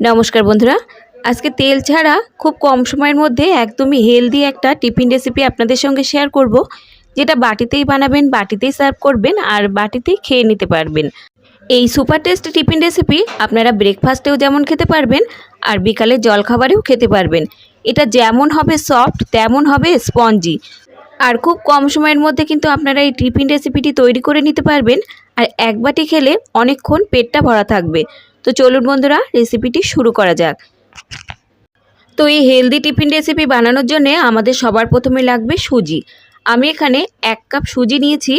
নমস্কার বন্ধুরা। আজকে তেল ছাড়া খুব কম সময়ের মধ্যে একদমই হেলদি একটা টিফিন রেসিপি আপনাদের সঙ্গে শেয়ার করব, যেটা বাটিতেই বানাবেন, বাটিতেই সার্ভ করবেন আর বাটিতেই খেয়ে নিতে পারবেন। এই সুপার টেস্ট টিফিন রেসিপি আপনারা ব্রেকফাস্টেও যেমন খেতে পারবেন আর বিকালে জলখাবারেও খেতে পারবেন। এটা যেমন হবে সফট তেমন হবে স্পঞ্জি আর খুব কম সময়ের মধ্যে কিন্তু আপনারা এই টিফিন রেসিপিটি তৈরি করে নিতে পারবেন আর এক বাটি খেলে অনেকক্ষণ পেটটা ভরা থাকবে। তো চলুন বন্ধুরা রেসিপিটি শুরু করা যাক। তো এই হেলদি টিফিন রেসিপি বানানোর জন্য আমাদের সবার প্রথমে লাগবে সুজি। আমি এখানে এক কাপ সুজি নিয়েছি,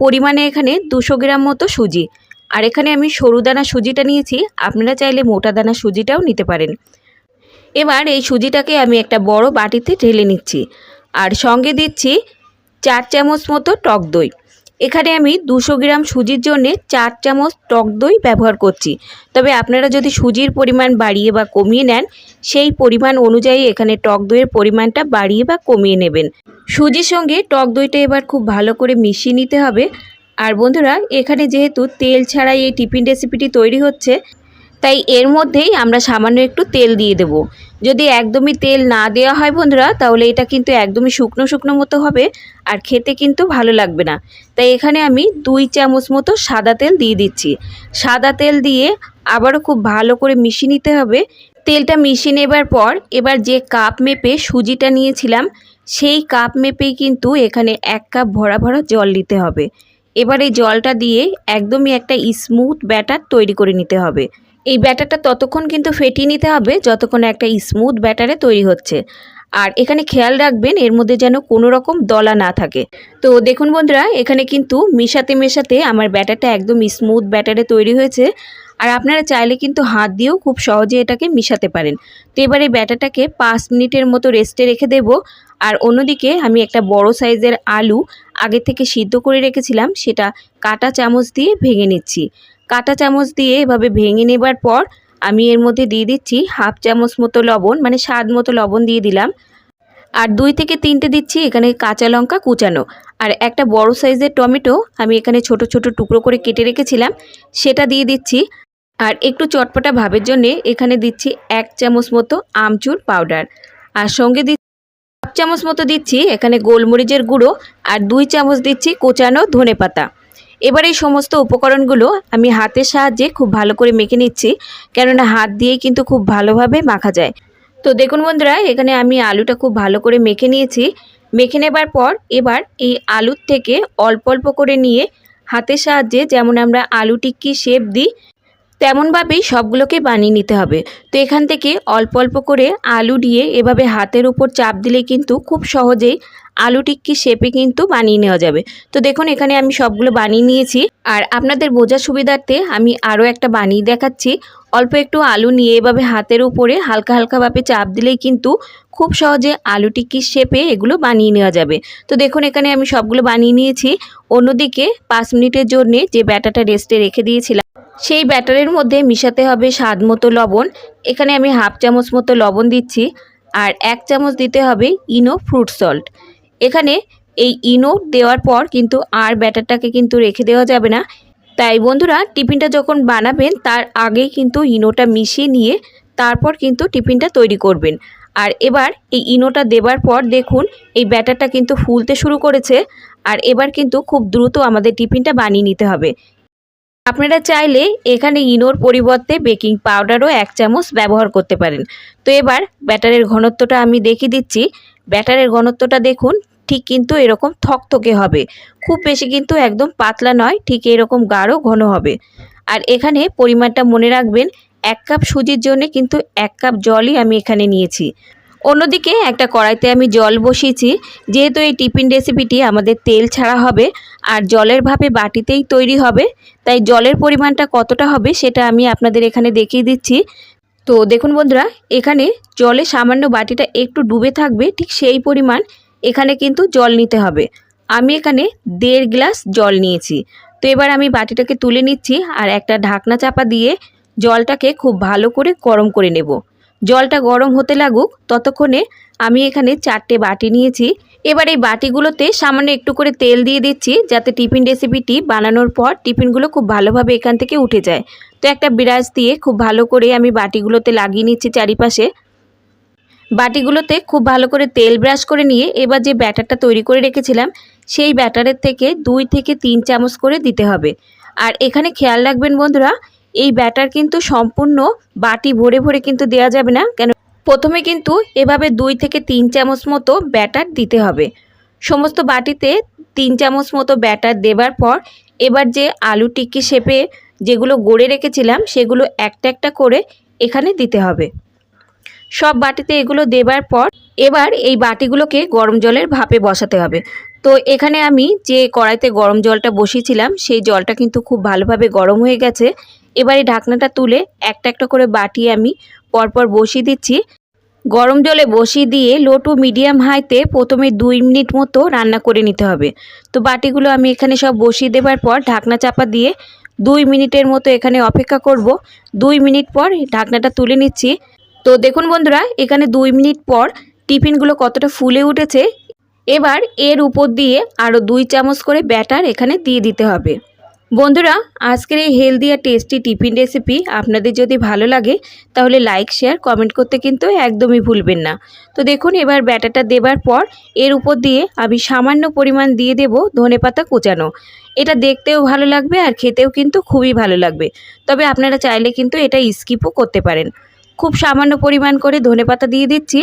পরিমাণে এখানে দুশো গ্রাম মতো সুজি। আর এখানে আমি সরু দানা সুজিটা নিয়েছি, আপনারা চাইলে মোটা দানা সুজিটাও নিতে পারেন। এবার এই সুজিটাকে আমি একটা বড় বাটিতে ঢেলে নিচ্ছি। আর সঙ্গে দিচ্ছি চার চামচ মতো টক দই। এখানে আমি দুশো গ্রাম সুজির জন্যে চার চামচ টক দই ব্যবহার করছি। তবে আপনারা যদি সুজির পরিমাণ বাড়িয়ে বা কমিয়ে নেন, সেই পরিমাণ অনুযায়ী এখানে টক দইয়ের পরিমাণটা বাড়িয়ে বা কমিয়ে নেবেন। সুজির সঙ্গে টক দইটা এবার খুব ভালো করে মিশিয়ে নিতে হবে। আর বন্ধুরা, এখানে যেহেতু তেল ছাড়াই এই টিফিন রেসিপিটি তৈরি হচ্ছে, তাই এর মধ্যেই আমরা সামান্য একটু তেল দিয়ে দেব। যদি একদমই তেল না দেওয়া হয় বন্ধুরা, তাহলে এটা কিন্তু একদমই শুকনো শুকনো মতো হবে আর খেতে কিন্তু ভালো লাগবে না। তাই এখানে আমি দুই চামচ মতো সাদা তেল দিয়ে দিচ্ছি। সাদা তেল দিয়ে আবারও খুব ভালো করে মিশিয়ে নিতে হবে। তেলটা মিশিয়ে নেবার পর এবার যে কাপ মেপে সুজিটা নিয়েছিলাম, সেই কাপ মেপেই কিন্তু এখানে এক কাপ ভরা ভরা জল দিতে হবে। এবার এই জলটা দিয়ে একদমই একটা স্মুথ ব্যাটার তৈরি করে নিতে হবে। এই ব্যাটারটা ততক্ষণ কিন্তু ফেটিয়ে নিতে হবে যতক্ষণ একটা স্মুথ ব্যাটারে তৈরি হচ্ছে। আর এখানে খেয়াল রাখবেন, এর মধ্যে যেন কোনো রকম দলা না থাকে। তো দেখুন বন্ধুরা, এখানে কিন্তু মেশাতে মেশাতে আমার ব্যাটারটা একদম স্মুথ ব্যাটারে তৈরি হয়েছে। আর আপনারা চাইলে কিন্তু হাত দিয়েও খুব সহজে এটাকে মিশাতে পারেন। তো এবার এই ব্যাটারটাকে পাঁচ মিনিটের মতো রেস্টে রেখে দেব। আর অন্যদিকে আমি একটা বড় সাইজের আলু আগে থেকে সিদ্ধ করে রেখেছিলাম, সেটা কাটা চামচ দিয়ে ভেঙে নিচ্ছি। কাটা চামচ দিয়ে এভাবে ভেঙে নেবার পর আমি এর মধ্যে দিয়ে দিচ্ছি হাফ চামচ মতো লবণ মানে স্বাদ মতো লবণ দিয়ে দিলাম। আর দুই থেকে তিনটে দিচ্ছি এখানে কাঁচা লঙ্কা কুচানো। আর একটা বড় সাইজের টমেটো আমি এখানে ছোট ছোট টুকরো করে কেটে রেখেছিলাম, সেটা দিয়ে দিচ্ছি। আর একটু চটপটা ভাবের জন্যে এখানে দিচ্ছি এক চামচ মতো আমচুর পাউডার। আর সঙ্গে দিচ্ছি হাফ চামচ মতো দিচ্ছি এখানে গোলমরিচের গুঁড়ো। আর দুই চামচ দিচ্ছি কোচানো ধনে পাতা এবার এই সমস্ত উপকরণগুলো আমি হাতের সাহায্যে খুব ভালো করে মেখে নিচ্ছি, কেননা হাত দিয়ে কিন্তু খুব ভালোভাবে মাখা যায়। তো দেখুন বন্ধুরা, এখানে আমি আলুটা খুব ভালো করে মেখে নিয়েছি। মেখে নেবার পর এবার এই আলুর থেকে অল্প অল্প করে নিয়ে হাতের সাহায্যে যেমন আমরা আলু টিক্কি শেপ দিই তেমনভাবেই সবগুলোকে বানিয়ে নিতে হবে। তো এখান থেকে অল্প অল্প করে আলু দিয়ে এভাবে হাতের উপর চাপ দিলে কিন্তু খুব সহজেই আলু টিক্কি শেপে কিন্তু বানিয়ে নেওয়া যাবে। তো দেখুন, এখানে আমি সবগুলো বানিয়ে নিয়েছি। আর আপনাদের বোঝার সুবিধার্থে আমি আরও একটা বানিয়ে দেখাচ্ছি। অল্প একটু আলু নিয়ে এভাবে হাতের উপরে হালকা হালকাভাবে চাপ দিলেই কিন্তু খুব সহজে আলু টিক্কির শেপে এগুলো বানিয়ে নেওয়া যাবে। তো দেখুন, এখানে আমি সবগুলো বানিয়ে নিয়েছি। অন্যদিকে পাঁচ মিনিটের জন্যে যে ব্যাটাটা রেস্টে রেখে দিয়েছিলাম সেই ব্যাটারের মধ্যে মিশাতে হবে স্বাদ মতো লবণ। এখানে আমি হাফ চামচ মতো লবণ দিচ্ছি আর এক চামচ দিতে হবে ইনো ফ্রুট সল্ট। এখানে এই ইনো দেওয়ার পর কিন্তু আর ব্যাটারটাকে কিন্তু রেখে দেওয়া যাবে না। তাই বন্ধুরা, টিফিনটা যখন বানাবেন, তার আগেই কিন্তু ইনোটা মিশিয়ে নিয়ে তারপর কিন্তু টিফিনটা তৈরি করবেন। আর এবার এই ইনোটা দেবার পর দেখুন, এই ব্যাটারটা কিন্তু ফুলতে শুরু করেছে। আর এবার কিন্তু খুব দ্রুত আমাদের টিফিনটা বানিয়ে নিতে হবে। আপনারা চাইলে এখানে ইনোর পরিবর্তে বেকিং পাউডারও এক চামচ ব্যবহার করতে পারেন। তো এবার ব্যাটারের ঘনত্বটা আমি দেখিয়ে দিচ্ছি। ব্যাটারের ঘনত্বটা দেখুন, ঠিক কিন্তু এরকম থকথকে হবে। খুব বেশি কিন্তু একদম পাতলা নয়, ঠিক এরকম গাঢ় ঘন হবে। আর এখানে পরিমাণটা মনে রাখবেন, এক কাপ সুজির জন্য কিন্তু এক কাপ জলই আমি এখানে নিয়েছি। অন্যদিকে একটা কড়াইতে আমি জল বসিয়েছি, যেহেতু এই টিফিন রেসিপিটি আমাদের তেল ছাড়া হবে আর জলের ভাবে বাটিতেই তৈরি হবে, তাই জলের পরিমাণটা কতটা হবে সেটা আমি আপনাদের এখানে দেখিয়ে দিচ্ছি। তো দেখুন বন্ধুরা, এখানে জলে সামান্য বাটিটা একটু ডুবে থাকবে, ঠিক সেই পরিমাণ এখানে কিন্তু জল নিতে হবে। আমি এখানে দেড় গ্লাস জল নিয়েছি। তো এবার আমি বাটিটাকে তুলে নিচ্ছি আর একটা ঢাকনা চাপা দিয়ে জলটাকে খুব ভালো করে গরম করে নেব। জলটা গরম হতে লাগুক, ততক্ষণে আমি এখানে চারটে বাটি নিয়েছি। এবার এই বাটিগুলোতে সামান্য একটু করে তেল দিয়ে দিচ্ছি, যাতে টিফিন রেসিপিটি বানানোর পর টিফিনগুলো খুব ভালোভাবে এখান থেকে উঠে যায়। তো একটা বিরাজ দিয়ে খুব ভালো করে আমি বাটিগুলোতে লাগিয়ে নিচ্ছি চারিপাশে। বাটিগুলোতে খুব ভালো করে তেল ব্রাশ করে নিয়ে এবার যে ব্যাটারটা তৈরি করে রেখেছিলাম, সেই ব্যাটারের থেকে দুই থেকে তিন চামচ করে দিতে হবে। আর এখানে খেয়াল রাখবেন বন্ধুরা এই ব্যাটার কিন্তু সম্পূর্ণ বাটি ভরে ভরে কিন্তু দেওয়া যাবে না। কেন প্রথমে কিন্তু এভাবে দুই থেকে তিন চামচ মতো ব্যাটার দিতে হবে। সমস্ত বাটিতে তিন চামচ মতো ব্যাটার দেবার পর এবার যে আলু টিক্কি শেপে যেগুলো গড়ে রেখেছিলাম, সেগুলো একটা একটা করে এখানে দিতে হবে। সব বাটিতে এগুলো দেবার পর এবার এই বাটিগুলোকে গরম জলের ভাপে বসাতে হবে। তো এখানে আমি যে কড়াইতে গরম জলটা বসিয়েছিলাম, সেই জলটা কিন্তু খুব ভালোভাবে গরম হয়ে গেছে। এবার ঢাকনাটা তুলে একটা একটা করে বাটি আমি পরপর বসিয়ে দিচ্ছি। গরম জলে বসিয়ে দিয়ে লো টু মিডিয়াম হাইতে প্রথমে দুই মিনিট মতো রান্না করে নিতে হবে। তো বাটিগুলো আমি এখানে সব বসিয়ে দেবার পর ঢাকনা চাপা দিয়ে দুই মিনিটের মতো এখানে অপেক্ষা করব। দুই মিনিট পর ঢাকনাটা তুলে নিচ্ছি। তো দেখুন বন্ধুরা, এখানে দুই মিনিট পর টিফিনগুলো কতটা ফুলে উঠেছে। এবার এর উপর দিয়ে আরও দুই চামচ করে ব্যাটার এখানে দিয়ে দিতে হবে। বন্ধুরা, আজকের এই হেলদি আর টেস্টি টিফিন রেসিপি আপনাদের যদি ভালো লাগে, তাহলে লাইক শেয়ার কমেন্ট করতে কিন্তু একদমই ভুলবেন না। তো দেখুন, এবার ব্যাটারটা দেবার পর এর উপর দিয়ে আমি সামান্য পরিমাণ দিয়ে দেব ধনেপাতা কুচানো। এটা দেখতেও ভালো লাগবে আর খেতেও কিন্তু খুবই ভালো লাগবে। তবে আপনারা চাইলে কিন্তু এটা স্কিপও করতে পারেন। খুব সামান্য পরিমাণ করে ধনেপাতা দিয়ে দিচ্ছি।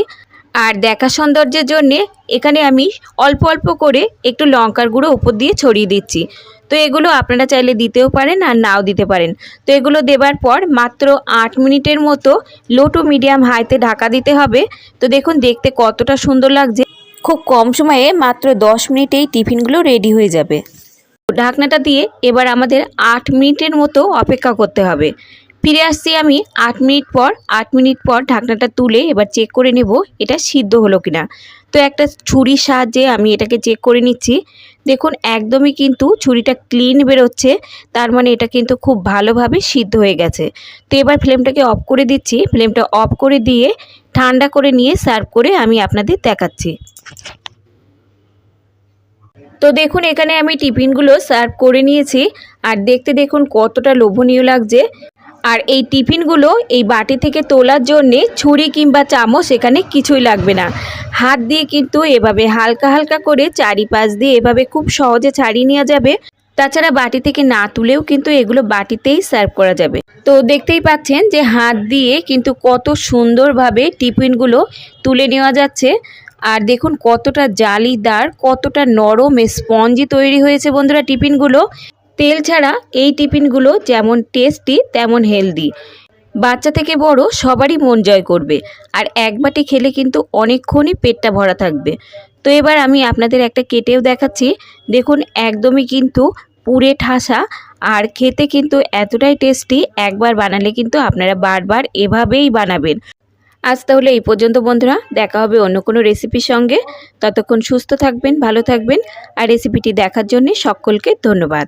আর দেখা সৌন্দর্যের জন্যে এখানে আমি অল্প অল্প করে একটু লঙ্কার গুঁড়ো উপর দিয়ে ছড়িয়ে দিচ্ছি। তো এগুলো আপনারা চাইলে দিতেও পারেন আর নাও দিতে পারেন। তো এগুলো দেবার পর মাত্র আট মিনিটের মতো লো টু মিডিয়াম হাইতে ঢাকা দিতে হবে। তো দেখুন, দেখতে কতটা সুন্দর লাগছে। খুব কম সময়ে মাত্র দশ মিনিটেই টিফিনগুলো রেডি হয়ে যাবে। ঢাকনাটা দিয়ে এবার আমাদের আট মিনিটের মতো অপেক্ষা করতে হবে। ফিরে আসছি আমি আট মিনিট পর, আট মিনিট পর ঢাকনাটা তুলে এবার চেক করে নেব এটা সিদ্ধ হলো কিনা। তো একটা ছুরির সাহায্যে আমি এটাকে চেক করে নিচ্ছি। দেখুন, একদমই কিন্তু ছুরিটা ক্লিন বেরোচ্ছে, তার মানে এটা কিন্তু খুব ভালোভাবে সিদ্ধ হয়ে গেছে। তো এবার ফ্লেমটাকে অফ করে দিচ্ছি। ফ্লেমটা অফ করে দিয়ে ঠান্ডা করে নিয়ে সার্ভ করে আমি আপনাদের দেখাচ্ছি। তো দেখুন, এখানে আমি টিফিনগুলো সার্ভ করে নিয়েছি। আর দেখতে দেখুন কতটা লোভনীয় লাগছে। আর এই টিফিনগুলো এই বাটি থেকে তোলার জন্যে ছুরি কিংবা চামচ এখানে কিছুই লাগবে না। হাত দিয়ে কিন্তু এভাবে হালকা হালকা করে চারিপাশ দিয়ে এভাবে খুব সহজে ছাড়িয়ে নেওয়া যাবে। তাছাড়া বাটি থেকে না তুলেও কিন্তু এগুলো বাটিতেই সার্ভ করা যাবে। তো দেখতেই পাচ্ছেন যে হাত দিয়ে কিন্তু কত সুন্দরভাবে টিফিনগুলো তুলে নেওয়া যাচ্ছে। আর দেখুন কতটা জালিদার, কতটা নরম স্পঞ্জি তৈরি হয়েছে বন্ধুরা টিফিনগুলো। তেল ছাড়া এই টিফিনগুলো যেমন টেস্টি তেমন হেলদি বাচ্চা থেকে বড় সবারই মন জয় করবে, আর এক বাটি খেলে কিন্তু অনেকক্ষণই পেটটা ভরা থাকবে। তো এবার আমি আপনাদের একটা কেটেও দেখাচ্ছি। দেখুন, একদমই কিন্তু পুরে ঠাসা, আর খেতে কিন্তু এতটাই টেস্টি একবার বানালে কিন্তু আপনারা বারবার এভাবেই বানাবেন। আজ তাহলে এই পর্যন্ত বন্ধুরা, দেখা হবে অন্য কোনো রেসিপির সঙ্গে। ততক্ষণ সুস্থ থাকবেন, ভালো থাকবেন। আর রেসিপিটি দেখার জন্য সকলকে ধন্যবাদ।